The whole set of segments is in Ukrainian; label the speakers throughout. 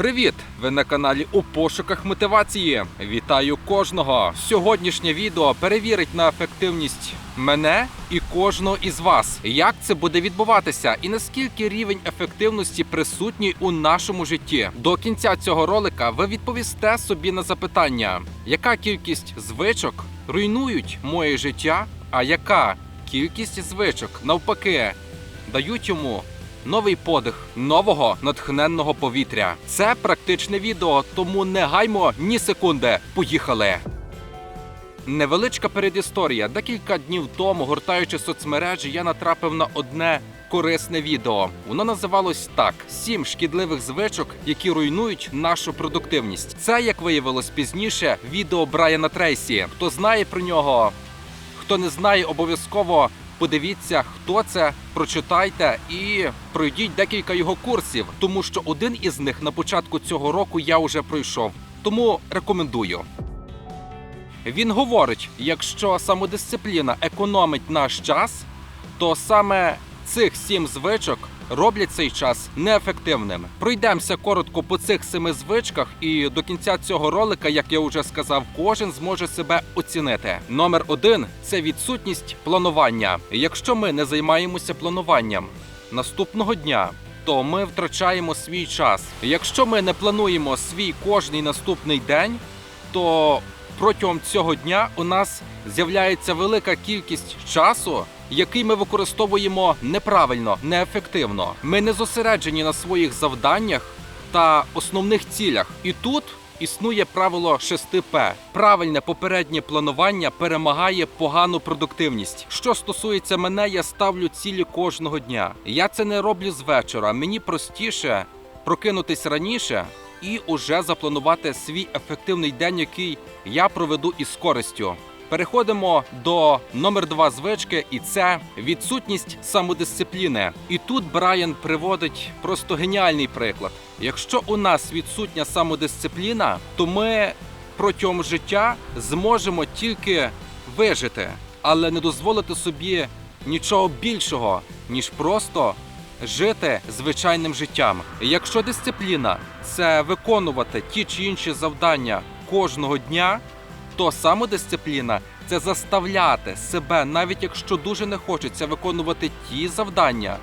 Speaker 1: Привіт! Ви на каналі у пошуках мотивації. Вітаю кожного! Сьогоднішнє відео перевірить на ефективність мене і кожного із вас. Як це буде відбуватися, і наскільки рівень ефективності присутній у нашому житті. До кінця цього ролика ви відповісте собі на запитання, яка кількість звичок руйнують моє життя, а яка кількість звичок навпаки дають йому новий подих нового натхненного повітря. Це практичне відео, тому не гаймо ні секунди. Поїхали! Невеличка передісторія. Декілька днів тому, гортаючи соцмережі, я натрапив на одне корисне відео. Воно називалось так: сім шкідливих звичок, які руйнують нашу продуктивність. Це, як виявилось пізніше, відео Брайана Трейсі. Хто знає про нього, хто не знає, обов'язково подивіться, хто це, прочитайте і пройдіть декілька його курсів, тому що один із них на початку цього року я вже пройшов. Тому рекомендую. Він говорить: якщо самодисципліна економить наш час, то саме цих сім звичок роблять цей час неефективним. Пройдемося коротко по цих семи звичках, і до кінця цього ролика, як я вже сказав, кожен зможе себе оцінити. Номер один це відсутність планування. Якщо ми не займаємося плануванням наступного дня. То ми втрачаємо свій час. Якщо ми не плануємо свій кожний наступний день, то протягом цього дня у нас з'являється велика кількість часу, який ми використовуємо неправильно, неефективно. Ми не зосереджені на своїх завданнях та основних цілях. І тут існує правило 6П. Правильне попереднє планування перемагає погану продуктивність. Що стосується мене, я ставлю цілі кожного дня. Я це не роблю з вечора. Мені простіше прокинутись раніше і уже запланувати свій ефективний день, який я проведу із користю. Переходимо до номер два звички, і це відсутність самодисципліни. І тут Брайан приводить просто геніальний приклад. Якщо у нас відсутня самодисципліна, то ми протягом життя зможемо тільки вижити, але не дозволити собі нічого більшого, ніж просто жити звичайним життям. Якщо дисципліна це виконувати ті чи інші завдання кожного дня, то самодисципліна це заставляти себе, навіть якщо дуже не хочеться виконувати ті завдання,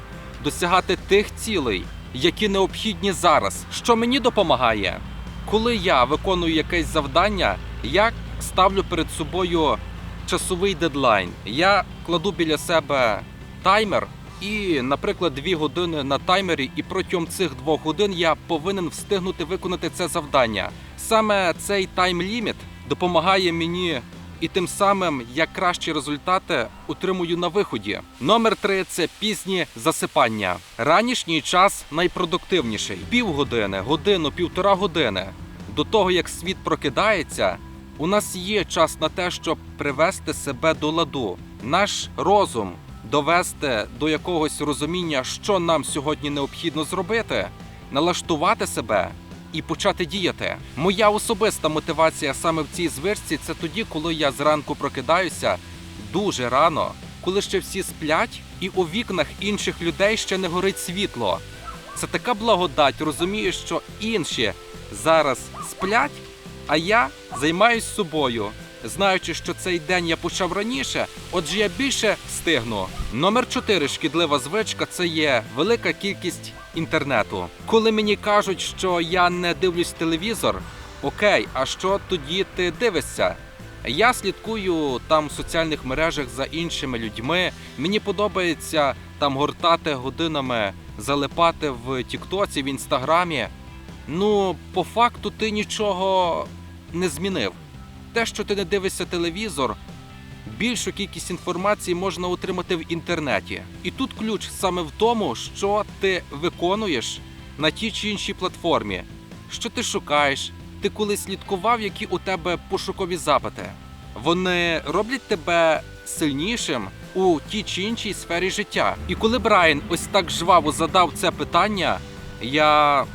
Speaker 1: досягати тих цілей, які необхідні зараз. Що мені допомагає? Коли я виконую якесь завдання, я ставлю перед собою часовий дедлайн. Я кладу біля себе таймер. І, наприклад, дві години на таймері, і протягом цих двох годин я повинен встигнути виконати це завдання. Саме цей тайм-ліміт допомагає мені, і тим самим я кращі результати отримую на виході. Номер три це пізні засипання. Ранішній час найпродуктивніший півгодини, годину, півтора години. До того як світ прокидається, у нас є час на те, щоб привести себе до ладу. Наш розум довести до якогось розуміння, що нам сьогодні необхідно зробити, налаштувати себе і почати діяти. Моя особиста мотивація саме в цій звичці це тоді, коли я зранку прокидаюся дуже рано, коли ще всі сплять, і у вікнах інших людей ще не горить світло. Це така благодать, розумієш, що інші зараз сплять, а я займаюсь собою. Знаючи, що цей день я почав раніше, отже я більше встигну. Номер 4 шкідлива звичка це є велика кількість інтернету. Коли мені кажуть, що я не дивлюсь телевізор, окей, а що тоді ти дивишся? Я слідкую там в соціальних мережах за іншими людьми. Мені подобається там гортати годинами, залипати в Тіктоці, в інстаграмі. Ну, по факту, ти нічого не змінив. Те, що ти не дивишся телевізор, більшу кількість інформації можна отримати в інтернеті. І тут ключ саме в тому, що ти виконуєш на тій чи іншій платформі, що ти шукаєш, ти колись слідкував, які у тебе пошукові запити. Вони роблять тебе сильнішим у тій чи іншій сфері життя. І коли Брайан ось так жваво задав це питання, я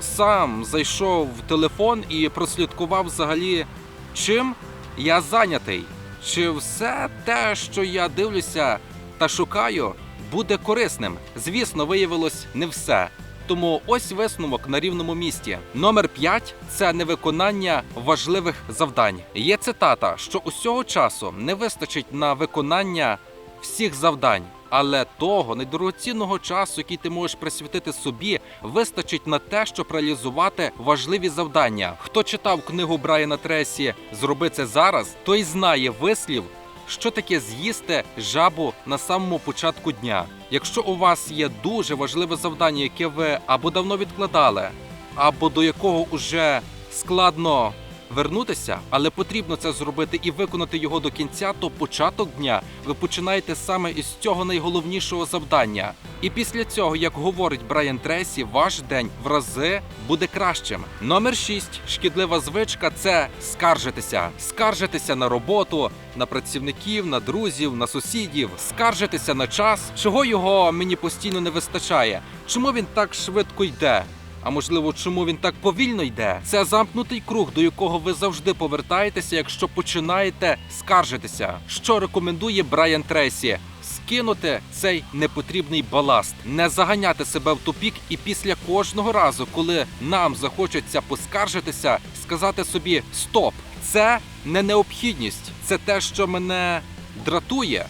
Speaker 1: сам зайшов в телефон і прослідкував взагалі, чим я зайнятий. Чи все те, що я дивлюся та шукаю, буде корисним? Звісно, виявилось не все. Тому ось висновок на рівному місці. Номер 5 – це невиконання важливих завдань. Є цитата, що усього часу не вистачить на виконання всіх завдань. Але того недорогоцінного часу, який ти можеш присвятити собі, вистачить на те, щоб реалізувати важливі завдання. Хто читав книгу Брайана Тресі Зроби це зараз, той знає вислів, що таке з'їсти жабу на самому початку дня. Якщо у вас є дуже важливе завдання, яке ви або давно відкладали, або до якого уже складно вернутися, але потрібно це зробити і виконати його до кінця, то початок дня ви починаєте саме із цього найголовнішого завдання. І після цього, як говорить Брайан Тресі, ваш день в рази буде кращим. Номер 6. шкідлива звичка це скаржитися. Скаржитися на роботу, на працівників, на друзів, на сусідів, скаржитися на час, чого його мені постійно не вистачає, чому він так швидко йде. А можливо, чому він так повільно йде? Це замкнутий круг, до якого ви завжди повертаєтеся, якщо починаєте скаржитися. Що рекомендує Брайан Тресі? Скинути цей непотрібний баласт, не заганяти себе в тупік, і після кожного разу, коли нам захочеться поскаржитися, сказати собі Стоп! Це не необхідність, це те, що мене дратує.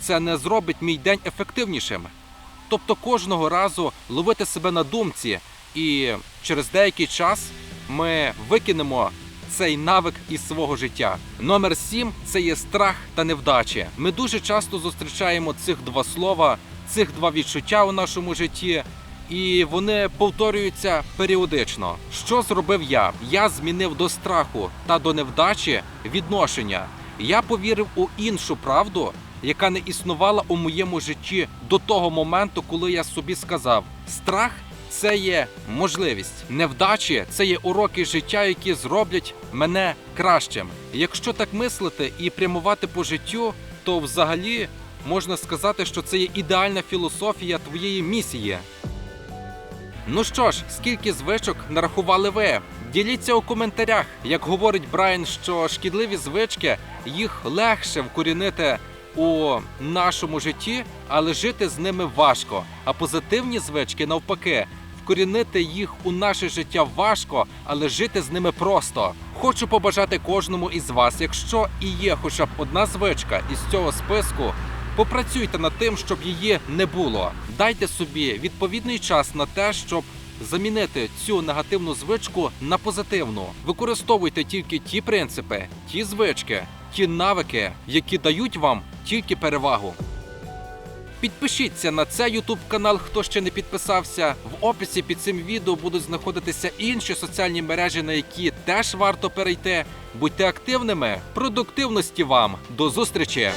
Speaker 1: Це не зробить мій день ефективнішим. Тобто кожного разу ловити себе на думці, і через деякий час ми викинемо цей навик із свого життя. Номер сім це є страх та невдачі. Ми дуже часто зустрічаємо цих два слова, цих два відчуття у нашому житті. І вони повторюються періодично. Що зробив я? Я змінив до страху та до невдачі відношення. Я повірив у іншу правду, яка не існувала у моєму житті до того моменту, коли я собі сказав: страх це є можливість. Невдачі це є уроки життя, які зроблять мене кращим. Якщо так мислити і прямувати по життю, то взагалі можна сказати, що це є ідеальна філософія твоєї місії. Ну що ж, скільки звичок нарахували ви? Діліться у коментарях. Як говорить Брайан, що шкідливі звички їх легше вкорінити у нашому житті, але жити з ними важко. А позитивні звички навпаки. Вкорінити їх у наше життя важко, але жити з ними просто. Хочу побажати кожному із вас, якщо і є хоча б одна звичка із цього списку, попрацюйте над тим, щоб її не було. Дайте собі відповідний час на те, щоб замінити цю негативну звичку на позитивну. Використовуйте тільки ті принципи, ті звички, ті навики, які дають вам тільки перевагу. Підпишіться на цей YouTube канал, хто ще не підписався. В описі під цим відео будуть знаходитися інші соціальні мережі, на які теж варто перейти. Будьте активними, продуктивності вам. До зустрічі!